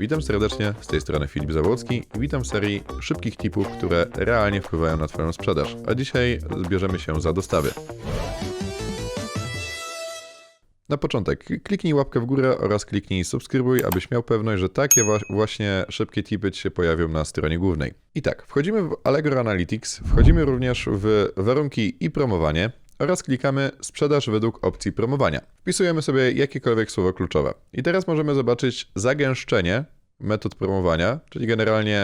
Witam serdecznie, z tej strony Filip Zawłocki i witam w serii szybkich tipów, które realnie wpływają na Twoją sprzedaż. A dzisiaj zbierzemy się za dostawy. Na początek kliknij łapkę w górę oraz kliknij subskrybuj, abyś miał pewność, że takie właśnie szybkie tipy Ci się pojawią na stronie głównej. I tak, wchodzimy w Allegro Analytics, wchodzimy również w warunki i promowanie oraz klikamy sprzedaż według opcji promowania. Wpisujemy sobie jakiekolwiek słowo kluczowe. I teraz możemy zobaczyć zagęszczenie metod promowania, czyli generalnie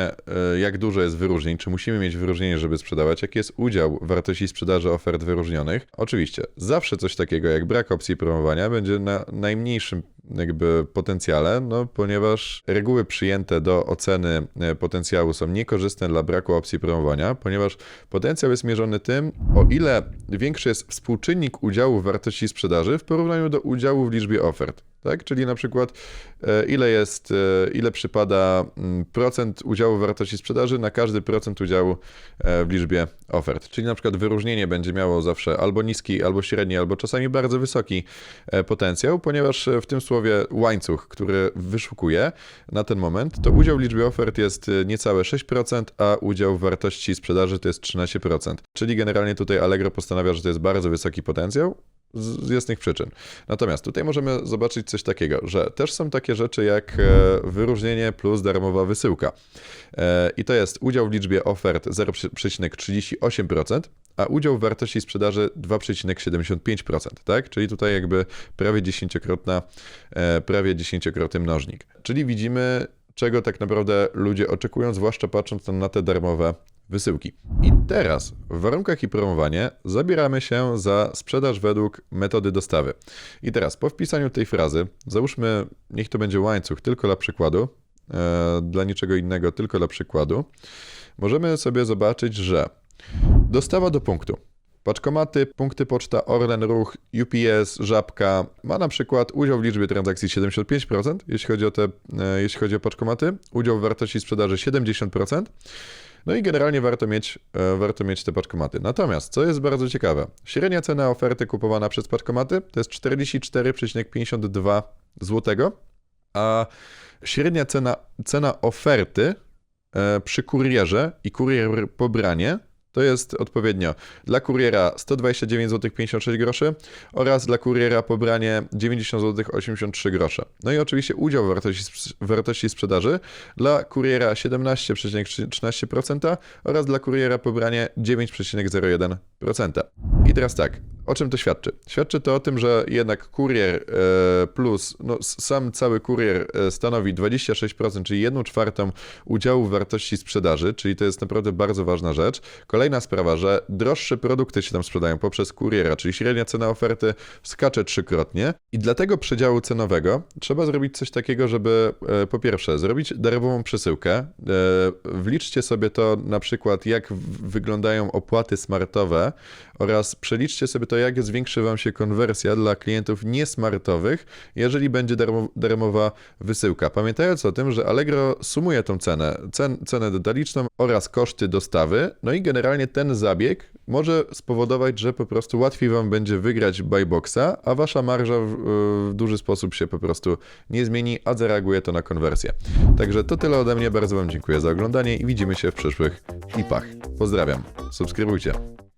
e, jak dużo jest wyróżnień, czy musimy mieć wyróżnienie, żeby sprzedawać, jaki jest udział wartości sprzedaży ofert wyróżnionych. Oczywiście, zawsze coś takiego jak brak opcji promowania będzie na najmniejszym jakby potencjale, no ponieważ reguły przyjęte do oceny e, potencjału są niekorzystne dla braku opcji promowania, ponieważ potencjał jest mierzony tym, o ile większy jest współczynnik udziału w wartości sprzedaży w porównaniu do udziału w liczbie ofert. Tak? Czyli na przykład e, ile jest, e, ile przypada mm, procent udziału wartości sprzedaży na każdy procent udziału w liczbie ofert. Czyli na przykład wyróżnienie będzie miało zawsze albo niski, albo średni, albo czasami bardzo wysoki potencjał, ponieważ w tym słowie łańcuch, który wyszukuje na ten moment, to udział w liczbie ofert jest e, niecałe 6%, a udział w wartości sprzedaży to jest 13%. Czyli generalnie tutaj Allegro postanawia, że to jest bardzo wysoki potencjał, z jasnych przyczyn. Natomiast tutaj możemy zobaczyć coś takiego, że też są takie rzeczy jak e, wyróżnienie plus darmowa wysyłka. E, I to jest udział w liczbie ofert 0,38%, a udział w wartości sprzedaży 2,75%, tak? Czyli tutaj jakby prawie dziesięciokrotna, e, prawie dziesięciokrotny mnożnik. Czyli widzimy, czego tak naprawdę ludzie oczekują, zwłaszcza patrząc na te darmowe wysyłki. I teraz w warunkach i promowanie zabieramy się za sprzedaż według metody dostawy. I teraz po wpisaniu tej frazy, załóżmy, niech to będzie łańcuch tylko dla przykładu, e, dla niczego innego, tylko dla przykładu, możemy sobie zobaczyć, że dostawa do punktu. Paczkomaty, punkty poczta, Orlen Ruch, UPS, Żabka ma na przykład udział w liczbie transakcji 75%, jeśli chodzi o te, e, jeśli chodzi o paczkomaty, udział w wartości sprzedaży 70%. No i generalnie warto mieć, e, warto mieć te paczkomaty. Natomiast, co jest bardzo ciekawe, średnia cena oferty kupowana przez paczkomaty to jest 44,52 zł, a średnia cena, cena oferty e, przy kurierze i kurier pobranie to jest odpowiednio dla kuriera 129 zł 56 groszy oraz dla kuriera pobranie 90 zł 83 grosze. No i oczywiście udział w wartości, wartości sprzedaży dla kuriera 17,13% oraz dla kuriera pobranie 9,01%. I teraz tak, o czym to świadczy? Świadczy to o tym, że jednak kurier e, plus, no sam cały kurier e, stanowi 26%, czyli 1 czwartą udziału w wartości sprzedaży, czyli to jest naprawdę bardzo ważna rzecz. Kolejna sprawa, że droższe produkty się tam sprzedają poprzez kuriera, czyli średnia cena oferty skacze trzykrotnie i dla tego przedziału cenowego trzeba zrobić coś takiego, żeby e, po pierwsze zrobić darmową przesyłkę. Wliczcie sobie to na przykład, jak wyglądają opłaty smartowe oraz przeliczcie sobie to, jak zwiększy Wam się konwersja dla klientów niesmartowych, jeżeli będzie darmo, darmowa wysyłka. Pamiętając o tym, że Allegro sumuje tą cenę, cen, cenę detaliczną oraz koszty dostawy, no i generalnie ten zabieg może spowodować, że po prostu łatwiej Wam będzie wygrać buyboxa, a Wasza marża w, w duży sposób się po prostu nie zmieni, a zareaguje to na konwersję. Także to tyle ode mnie, bardzo Wam dziękuję za oglądanie i widzimy się w przyszłych klipach. Pozdrawiam, subskrybujcie.